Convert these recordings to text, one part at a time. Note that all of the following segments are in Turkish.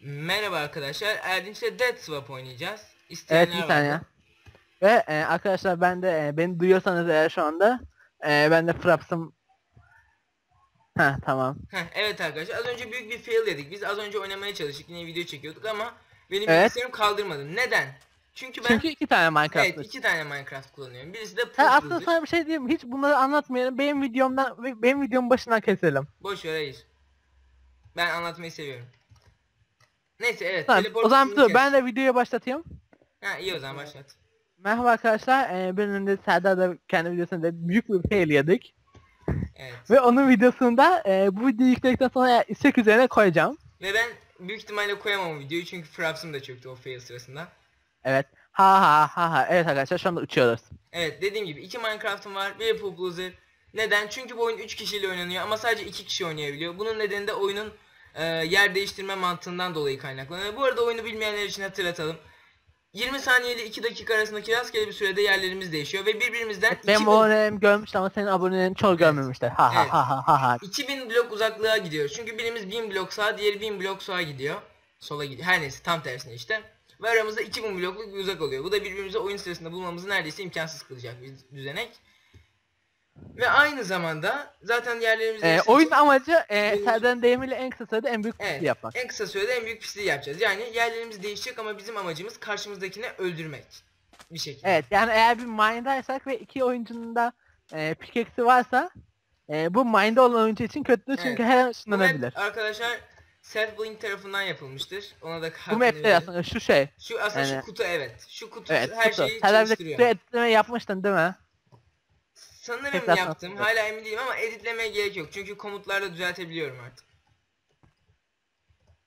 Merhaba arkadaşlar. Erdinç'le Dead Swap oynayacağız. Evet İsteyenler bir var mı? Ve e, arkadaşlar ben de e, beni duyuyorsanız eğer şu anda e, ben de Fraps'ım. Ha tamam. Heh, evet arkadaşlar az önce büyük bir fail yedik. Biz az önce oynamaya çalıştık. Yine video çekiyorduk ama benim Evet. bilgisayarım kaldırmadı. Neden? Çünkü ben Çünkü iki tane Minecraft. evet iki tane Minecraft kullanıyorum. Birisi de Ha, aslında sana bir şey diyeyim? Hiç bunları anlatmayalım. Benim videomdan benim videomun başından keselim. Boş ver hayır. Ben anlatmayı seviyorum. Neyse evet. Tamam. O zaman dur ben de videoyu başlatayım. Ha iyi o zaman başlat. Merhaba arkadaşlar. E, benim önümde Serdar da kendi videosunda büyük bir fail yedik. Evet. Ve onun videosunda e, bu videoyu yükledikten sonra istek üzerine koyacağım. Ve ben büyük ihtimalle koyamam videoyu çünkü Fraps'ım da çöktü o fail sırasında. Evet. Ha ha ha ha. Evet arkadaşlar şu anda uçuyoruz. Evet dediğim gibi iki Minecraft'ım var. Biri Poop Loser. Neden? Çünkü bu oyun 3 kişiyle oynanıyor ama sadece 2 kişi oynayabiliyor. Bunun nedeni de oyunun e, yer değiştirme mantığından dolayı kaynaklanıyor. Bu arada oyunu bilmeyenler için hatırlatalım. 20 saniye ile 2 dakika arasındaki rastgele bir sürede yerlerimiz değişiyor ve birbirimizden Benim 2000, abonelerim görmüştü ama senin abonelerin çoğu görmemişler. Ha ha Evet. ha ha ha ha. 2000 blok uzaklığa gidiyoruz. Çünkü birimiz 1000 blok sağa, diğeri 1000 blok sola gidiyor. Sola gidiyor. Her neyse tam tersine işte. Ve aramızda 2000 blokluk bir uzak oluyor. Bu da birbirimize oyun sırasında bulmamızı neredeyse imkansız kılacak bir düzenek. Ve aynı zamanda zaten yerlerimiz Ee, oyun için- amacı e, Benim- Serdar'ın deyimiyle en kısa sürede en büyük Evet, evet. yapmak. en kısa sürede en büyük pisliği yapacağız. Yani yerlerimiz değişecek ama bizim amacımız karşımızdakini öldürmek. Bir şekilde. Evet yani eğer bir mine'daysak ve iki oyuncunun da e, pickaxe'i varsa e, bu mine'da olan oyuncu için kötüdür çünkü Evet. her an ışınlanabilir. arkadaşlar Self Blink tarafından yapılmıştır. Ona da Bu map'te verelim. aslında şu şey. Şu aslında Yani- şu kutu evet. Şu kutu Evet her kutu. şeyi Serdar bize çalıştırıyor. kutu editleme yapmıştın değil mi? Sanırım Tekrar yaptım. tanıtım. Hala emin değilim ama editlemeye gerek yok. Çünkü komutlarla düzeltebiliyorum artık.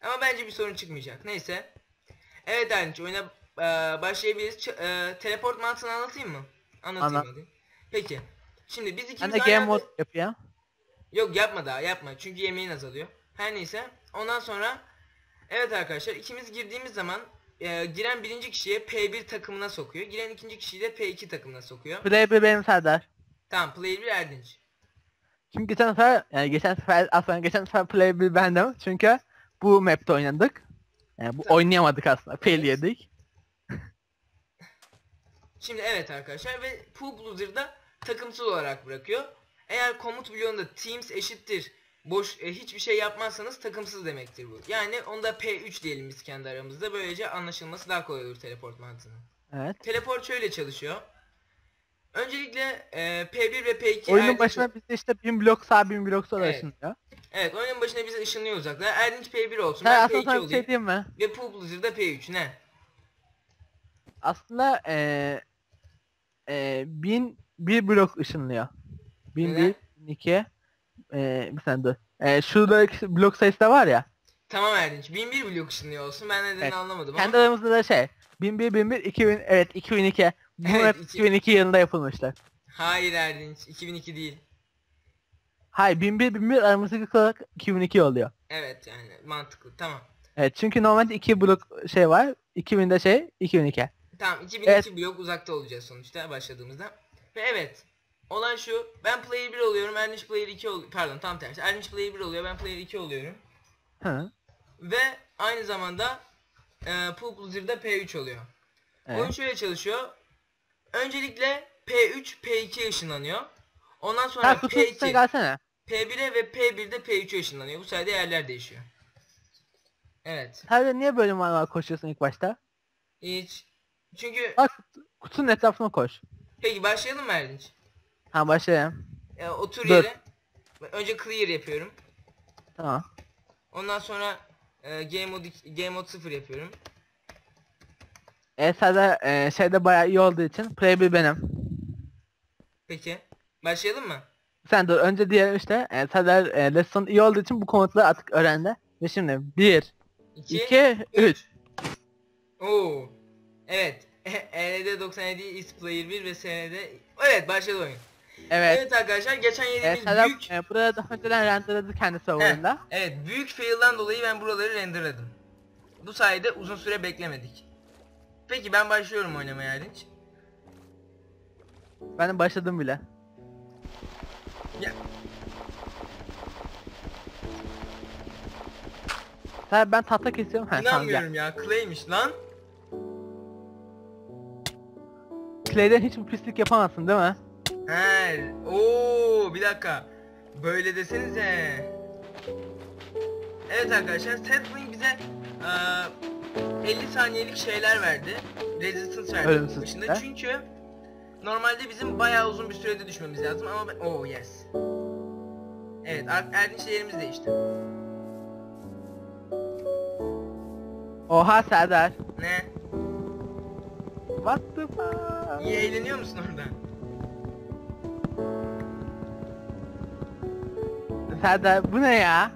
Ama bence bir sorun çıkmayacak. Neyse. Evet Erdinç oyuna e, başlayabiliriz. Ç- e, teleport mantığını anlatayım mı? Anlatayım Anlat. hadi. Peki. Şimdi biz ikimiz aynı game mode yapıyor. Yok yapma daha yapma. Çünkü yemeğin azalıyor. Her neyse. Ondan sonra evet arkadaşlar ikimiz girdiğimiz zaman e, giren birinci kişiye P1 takımına sokuyor. Giren ikinci kişiyi de P2 takımına sokuyor. Play bir benim Serdar. Tamam player 1 Erdinç. Çünkü geçen sefer yani geçen sefer aslında geçen sefer play bir bendim. Çünkü bu map'te oynadık. Yani bu Tamam. oynayamadık aslında. Fail Evet. yedik. Şimdi evet arkadaşlar ve Pool Loser'da takımsız olarak bırakıyor. Eğer komut bloğunda teams eşittir boş e, hiçbir şey yapmazsanız takımsız demektir bu. Yani onda P3 diyelim biz kendi aramızda. Böylece anlaşılması daha kolay olur teleport mantığının. Evet. Teleport şöyle çalışıyor. Öncelikle e, P1 ve P2 Oyunun Erdinç- başına bizde işte bin blok sağ bin blok sola Evet. ışınlıyor. Evet oyunun başına bize ışınlıyor uzaklar. Erdinç P1 olsun. Sen Ben aslında P2 sana bir şey olayım. diyeyim mi? Ve Pool Loser'da P3 ne? Aslında eee eee bin bir blok ışınlıyor. Bin Neden? bir, bin iki. Eee bir saniye dur. Eee şurada blok sayısı da var ya. Tamam Erdinç. 1001 blok ışınlıyor olsun. Ben nedenini Evet. anlamadım Kendi ama. aramızda da şey. Bin bir, bin bir, iki bin, evet 2002. Bu Evet, hep iki- 2002 yılında yapılmışlar. Hayır Erdinç. 2002 değil. Hayır 1001 1001 aramızdaki olarak 2002 oluyor. Evet yani mantıklı. Tamam. Evet çünkü normalde iki blok şey var. 2000'de şey 2002. Tamam 2002 Evet. blok uzakta olacağız sonuçta başladığımızda. Ve evet. Olay şu. Ben player 1 oluyorum. Erdinç player 2 oluyor. Pardon tam tersi. Erdinç player 1 oluyor. Ben player 2 oluyorum. Hı. Ve aynı zamanda e, Pool Loser'da P3 oluyor. Oyun Evet. şöyle çalışıyor. Öncelikle P3 P2'ye ışınlanıyor. Ondan sonra kutunun üstüne P2 gelsene. P1'e ve P1'de P3'e ışınlanıyor. Bu sayede yerler değişiyor. Evet. Sen niye böyle mal mal koşuyorsun ilk başta? Hiç. Çünkü Bak kutu- kutunun etrafına koş. peki başlayalım mı Erdinç? Ha başlayalım. E, otur Dur. yere. Önce clear yapıyorum. Tamam. Ondan sonra e, game mode iki- game mode 0 yapıyorum. E Serdar e, şeyde bayağı iyi olduğu için play bir benim. Peki. Başlayalım mı? Sen dur önce diyelim işte e, Serdar e, lesson iyi olduğu için bu komutları artık öğrendi. Ve şimdi 1, 2 2, 3. Oo. Evet. ELD 97 is player 1 ve SND Evet başladı oyun. Evet, Evet. arkadaşlar geçen E, yediğimiz Serdar büyük e, burada daha önceden renderladı kendi serverında. Evet büyük fail'dan dolayı ben buraları renderladım. Bu sayede uzun süre beklemedik. Peki ben başlıyorum oynamaya Erdinç. Ben başladım bile. Ya. Sen ben tahta kesiyorum. Ha, tamam. İnanmıyorum ya. Clay'miş lan. Clay'den hiçbir pislik yapamazsın değil mi? He. Oo, bir dakika. Böyle desenize. Evet arkadaşlar, Setwing bize eee, 50 saniyelik şeyler verdi. Resistance verdi Ölümsüz başında. Çünkü normalde bizim bayağı uzun bir sürede düşmemiz lazım ama ben... Oh yes. Evet, Erdinç'le yerimiz değişti. Oha Serdar. Ne? What the fuck? İyi eğleniyor musun orada? Serdar bu ne ya?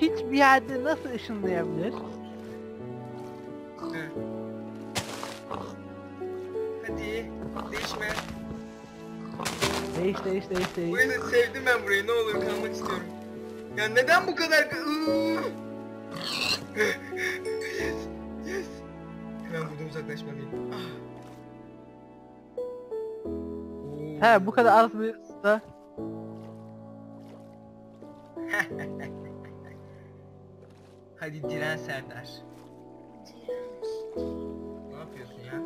Hiçbir yerde nasıl ışınlayabilir? Hadi, değişme. Değiş değiş değiş değiş. Burayı da sevdim ben burayı. Ne olur kalmak istiyorum. Ya neden bu kadar... Yes, yes. Hemen buradan uzaklaşmalıyım. Ah. He bu kadar az bir suda. Hadi diren Serdar. Ne yapıyorsun ya?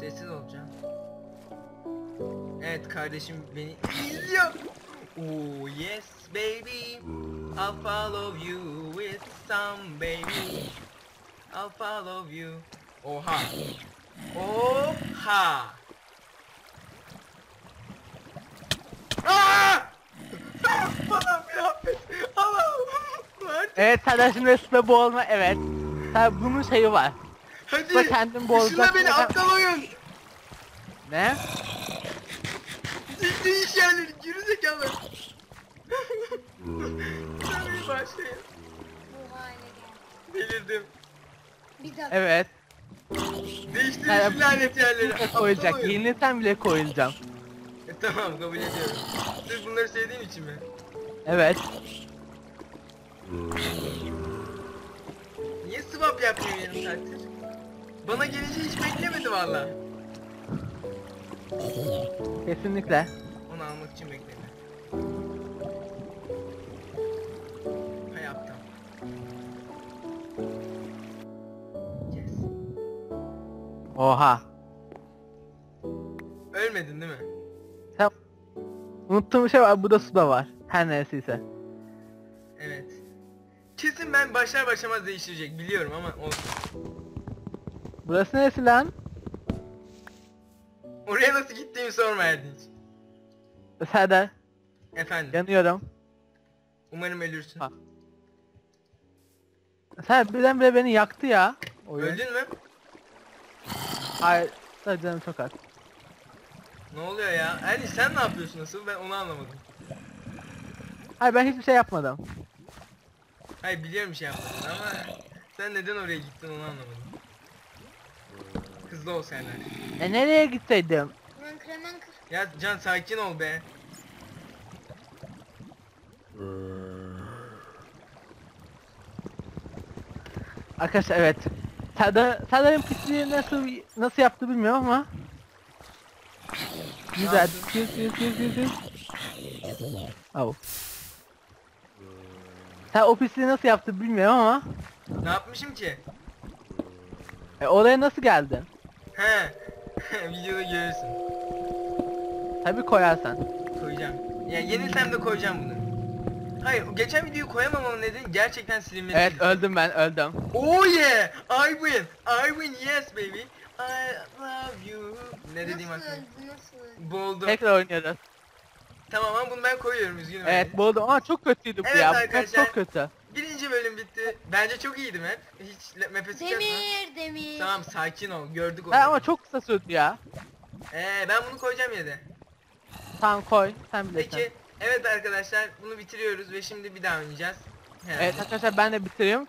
Sessiz olacağım. Evet kardeşim beni izliyor. Oh yes baby. I'll follow you with some baby. I'll follow you. Oha. Oha. Aa! Evet şimdi suda boğulma evet. Sen bunun şeyi var. Hadi. Suda kendin boğulacak. Işınla beni aptal oyun. Ne? Ciddi iş yerleri geri zekalı. Sen bir başlayın. Bu hale. Delirdim. Bir dakika. Evet. Değiştirin Yani şu lanet yerleri. Bile Aptal koyacak. oyun. Yenilsen bile koyulacağım. E, tamam kabul ediyorum. Sırf bunları sevdiğim için mi? Evet. Niye swap yapmıyor yarım saattir? Bana geleceği hiç beklemedi valla. Kesinlikle. Onu almak için bekledi. Hay aptal. Yes. Oha. Ölmedin değil mi? Sen unuttuğum şey var. Bu da suda var. Her neresiyse. Kesin ben başlar başlamaz değiştirecek biliyorum ama olsun. Burası neresi lan? Oraya nasıl gittiğimi sorma Erdinç. Serdar. Efendim. Yanıyorum. Umarım ölürsün. Ha. Sen birdenbire beni yaktı ya. Oyun. Öldün mü? Hayır. Sadece canım çok az. Ne oluyor ya? Erdinç sen ne yapıyorsun nasıl? Ben onu anlamadım. Hayır ben hiçbir şey yapmadım. Hayır biliyorum şey yapmadın ama sen neden oraya gittin onu anlamadım. Hızlı ol Serdar. E nereye gitseydim? Ya Can sakin ol be. Arkadaşlar evet. Serdar, Serdar'ın pisliği nasıl nasıl yaptı bilmiyorum ama. Güzel. Yüz yüz yüz yüz yüz. Oh. Sen o pisliği nasıl yaptı bilmiyorum ama. Ne yapmışım ki? E, oraya nasıl geldin? He. Videoda görürsün. Tabi koyarsan. Koyacağım. Yani yenilsem de koyacağım bunu. Hayır, geçen videoyu koyamamamın nedeni gerçekten silinmesi. Evet öldüm ben öldüm. Oh yeah! I win! I win yes baby! I love you. Ne dediğim Nasıl hakkında. öldü nasıl öldü? Boğuldum. Tekrar oynuyoruz. Tamam ama bunu ben koyuyorum üzgünüm. Evet buldum ama çok kötüydü bu Evet ya. Bu arkadaşlar. çok kötü. Birinci bölüm bitti. Bence çok iyiydi map. Hiç le- map'e sıkıntı Demir demir. Tamam sakin ol gördük onu. Ha, ama çok kısa sürdü ya. Ee, ben bunu koyacağım yine de. Tamam koy sen bilirsin. Peki evet arkadaşlar bunu bitiriyoruz ve şimdi bir daha oynayacağız. Herhalde. Evet arkadaşlar ben de bitireyim.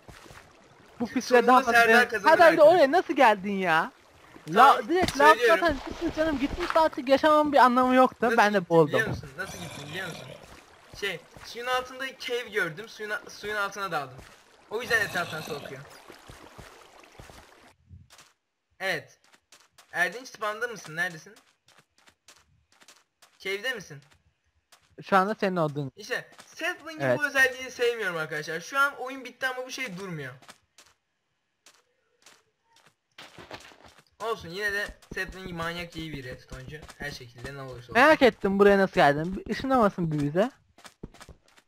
Bu pisliğe Sonunda daha fazla... Serdar kazanır Serdar bir de arkadaşlar. oraya nasıl geldin ya? La direkt lav söylüyorum. zaten gitmiş canım gitmiş artık yaşamamın bir anlamı yoktu. Nasıl ben de gittin boğuldum. Biliyor musun? Nasıl gittin biliyor musun? Şey, suyun altında cave gördüm. Suyun, a- suyun altına daldım. O yüzden etraftan su akıyor. Evet. Erdinç spawn'da mısın? Neredesin? Cave'de misin? şu anda senin olduğun. İşte Sapling'in Evet. bu özelliğini sevmiyorum arkadaşlar. Şu an oyun bitti ama bu şey durmuyor. Olsun yine de Sapling manyak iyi bir redstone'cu. Her şekilde ne olursa olsun. Merak ettim buraya nasıl geldin. Işınlamasın bir bize.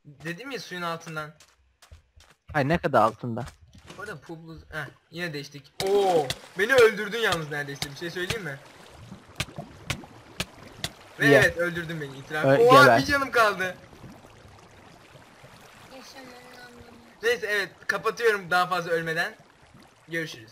Dedim ya suyun altından. Ay ne kadar altında. Orada Publuz... Heh yine değiştik. Oo, Beni öldürdün yalnız neredeyse bir şey söyleyeyim mi? Ve Ye. evet öldürdün beni itiraf. Ö- Oha geber. bir canım kaldı. Neyse evet kapatıyorum daha fazla ölmeden. Görüşürüz.